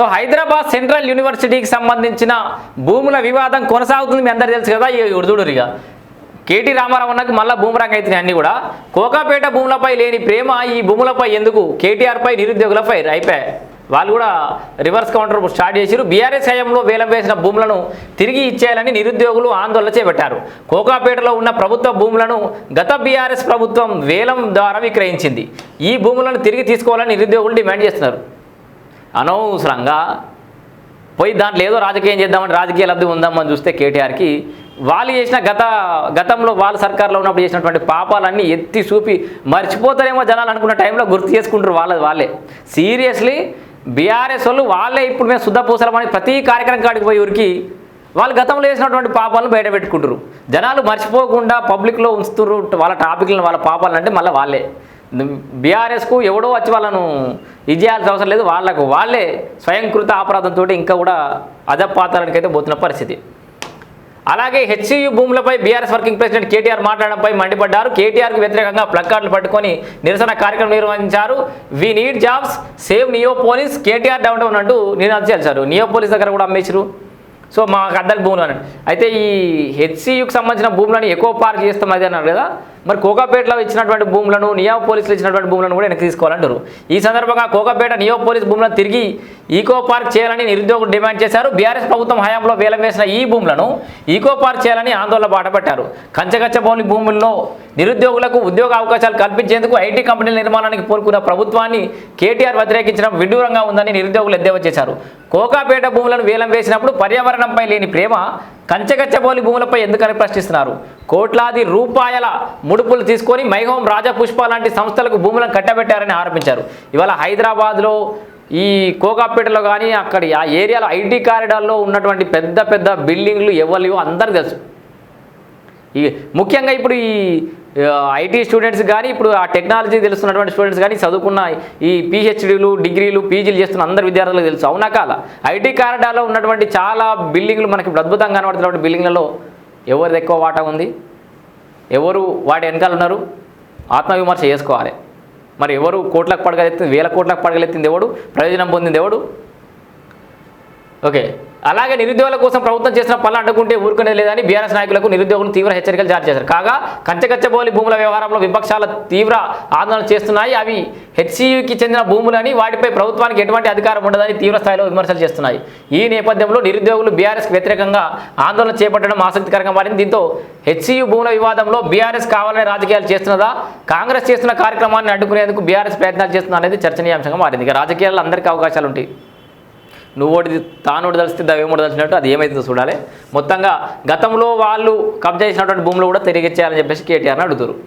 So Hyderabad central యూనివర్సిటీకి సంబంధించిన భూముల వివాదం కొనసాగుతుంది మీ అందరు తెలుసు కదా ఈ ఉడుదుడురిగా కేటీ రామారావు అన్నకు మళ్ళీ భూమరంగ అవుతున్నాయి అన్ని కూడా. కోకాపేట భూములపై లేని ప్రేమ ఈ భూములపై ఎందుకు? కేటీఆర్పై నిరుద్యోగులపై అయిపోయాయి. వాళ్ళు కూడా రివర్స్ కౌంటర్ స్టార్ట్ చేశారు బీఆర్ఎస్ హయాంలో వేలం వేసిన భూములను తిరిగి ఇచ్చేయాలని నిరుద్యోగులు ఆందోళన చేపట్టారు. కోకాపేటలో ఉన్న ప్రభుత్వ భూములను గత బీఆర్ఎస్ ప్రభుత్వం వేలం ద్వారా విక్రయించింది. ఈ భూములను తిరిగి తీసుకోవాలని నిరుద్యోగులు డిమాండ్ చేస్తున్నారు. అనవసరంగా పోయి దాంట్లో ఏదో రాజకీయం చేద్దామని రాజకీయ లబ్ధి ఉందామని చూస్తే కేటీఆర్కి వాళ్ళు చేసిన గత గతంలో వాళ్ళ సర్కార్లో ఉన్నప్పుడు చేసినటువంటి పాపాలన్నీ ఎత్తి చూపి మర్చిపోతారేమో జనాలు అనుకున్న టైంలో గుర్తు చేసుకుంటారు వాళ్ళ వాళ్ళే. సీరియస్లీ బీఆర్ఎస్ వాళ్ళు వాళ్ళే ఇప్పుడు మేము శుద్ధ పూసలమని ప్రతి కార్యక్రమం కాడికి పోయి ఊరికి వాళ్ళు గతంలో చేసినటువంటి పాపాలను బయట పెట్టుకుంటారు. జనాలు మర్చిపోకుండా పబ్లిక్లో ఉంచుతున్నారు వాళ్ళ టాపిక్లను వాళ్ళ పాపాలను అంటే మళ్ళీ వాళ్ళే. బీఆర్ఎస్కు ఎవడో వచ్చి వాళ్ళను ఇది చేయాల్సిన అవసరం లేదు. వాళ్ళకు వాళ్ళే స్వయంకృత అపరాధంతో ఇంకా కూడా అజపాతాలకి పోతున్న పరిస్థితి. అలాగే హెచ్సియు భూములపై బీఆర్ఎస్ వర్కింగ్ ప్రెసిడెంట్ కేటీఆర్ మాట్లాడడంపై మండిపడ్డారు. కేటీఆర్కు వ్యతిరేకంగా ప్లకార్డులు పట్టుకొని నిరసన కార్యక్రమం నిర్వహించారు. We need jobs save neo police KTR down down అంటూ నినాదం చేశారు. నియో పోలీస్ దగ్గర కూడా అమ్మేశారు సో మాకు అద్దలు భూములు అని అయితే ఈ హెచ్సియుకి సంబంధించిన భూములను ఎక్కువ పార్క్ చేస్తాం అది అన్నారు కదా. మరి కోకాపేటలో ఇచ్చినటువంటి భూములను నియో పోలీసులు ఇచ్చినటువంటి భూములను కూడా వెనక్కి తీసుకోవాలంటారు. ఈ సందర్భంగా కోకాపేట నియో పోలీస్ భూములను తిరిగి ఈకో పార్క్ చేయాలని నిరుద్యోగులు డిమాండ్ చేశారు. బీఆర్ఎస్ ప్రభుత్వం హయాంలో వేలం వేసిన ఈ భూములను ఈకో పార్క్ చేయాలని ఆందోళన బాటపట్టారు కంచగచ్చబౌలి భూముల్లో నిరుద్యోగులకు ఉద్యోగ అవకాశాలు కల్పించేందుకు ఐటీ కంపెనీల నిర్మాణానికి పూనుకున్న ప్రభుత్వాన్ని కేటీఆర్ వ్యతిరేకించడం విడ్డూరంగా ఉందని నిరుద్యోగులు ఎద్దేవా చేశారు. కోకాపేట భూములను వేలం వేసినప్పుడు పర్యావరణంపై లేని ప్రేమ కంచగచ్చబౌలి భూములపై ఎందుకని ప్రశ్నిస్తున్నారు? కోట్లాది రూపాయల ముడుపులు తీసుకొని మైహోం రాజపుష్ప లాంటి సంస్థలకు భూములను కట్టబెట్టారని ఆరోపించారు. ఇవాళ హైదరాబాద్లో ఈ కోకాపేటలో కానీ అక్కడి ఆ ఏరియాలో ఐటీ కారిడార్లో ఉన్నటువంటి పెద్ద పెద్ద బిల్డింగ్లు ఎవరివో అందరికీ తెలుసు. ఈ ముఖ్యంగా ఇప్పుడు ఈ ఐటీ స్టూడెంట్స్ కానీ ఇప్పుడు ఆ టెక్నాలజీ తెలుస్తున్నటువంటి స్టూడెంట్స్ కానీ చదువుకున్న ఈ పిహెచ్డీలు డిగ్రీలు పీజీలు చేస్తున్న అందరు విద్యార్థులకు తెలుసు. అవునా కాల ఐటీ కారిడార్లో ఉన్నటువంటి చాలా బిల్డింగ్లు మనకి అద్భుతంగా కనబడుతున్నటువంటి బిల్డింగ్లలో ఎవరిది ఎక్కువ వాటా ఉంది? ఎవరు వాటి వెనకాల ఉన్నారు? ఆత్మవిమర్శ చేసుకోవాలి. మరి ఎవరు కోట్లకు పడగలెత్తింది? వేల కోట్లకు పడగలెత్తింది ఎవడు? ప్రయోజనం పొందింది ఎవడు? ఓకే. అలాగే నిరుద్యోగుల కోసం ప్రభుత్వం చేసిన పనులు అడ్డుకుంటే ఊరుకునే లేదని బీఆర్ఎస్ నాయకులకు నిరుద్యోగులు తీవ్ర హెచ్చరికలు జారీ చేశారు. కాగా కచ్చకచ్చబోలి భూముల వ్యవహారంలో విపక్షాల తీవ్ర ఆందోళన చేస్తున్నాయి. అవి హెచ్సియుకి చెందిన భూములని వాటిపై ప్రభుత్వానికి ఎటువంటి అధికారం ఉండదని తీవ్ర స్థాయిలో విమర్శలు చేస్తున్నాయి. ఈ నేపథ్యంలో నిరుద్యోగులు బీఆర్ఎస్కి వ్యతిరేకంగా ఆందోళన చేపట్టడం ఆసక్తికరంగా మారింది. దీంతో హెచ్సియు భూముల వివాదంలో బీఆర్ఎస్ కావాలనే రాజకీయాలు చేస్తున్నదా? కాంగ్రెస్ చేస్తున్న కార్యక్రమాన్ని అడ్డుకునేందుకు బీఆర్ఎస్ ప్రయత్నాలు చేస్తుందా అనేది చర్చనీయాంశంగా మారింది. ఇక రాజకీయాల్లో అందరికీ అవకాశాలు ఉంటాయి నువ్వు ఒకటి తానోటి తలిస్తే దవ్యమోటి తలిచినట్టు అది ఏమైతుందో చూడాలి. మొత్తంగా గతంలో వాళ్ళు కబ్జా చేసినటువంటి భూములు కూడా తిరిగి ఇచ్చేయాలని చెప్పేసి కేటీఆర్ని అడుగుతారు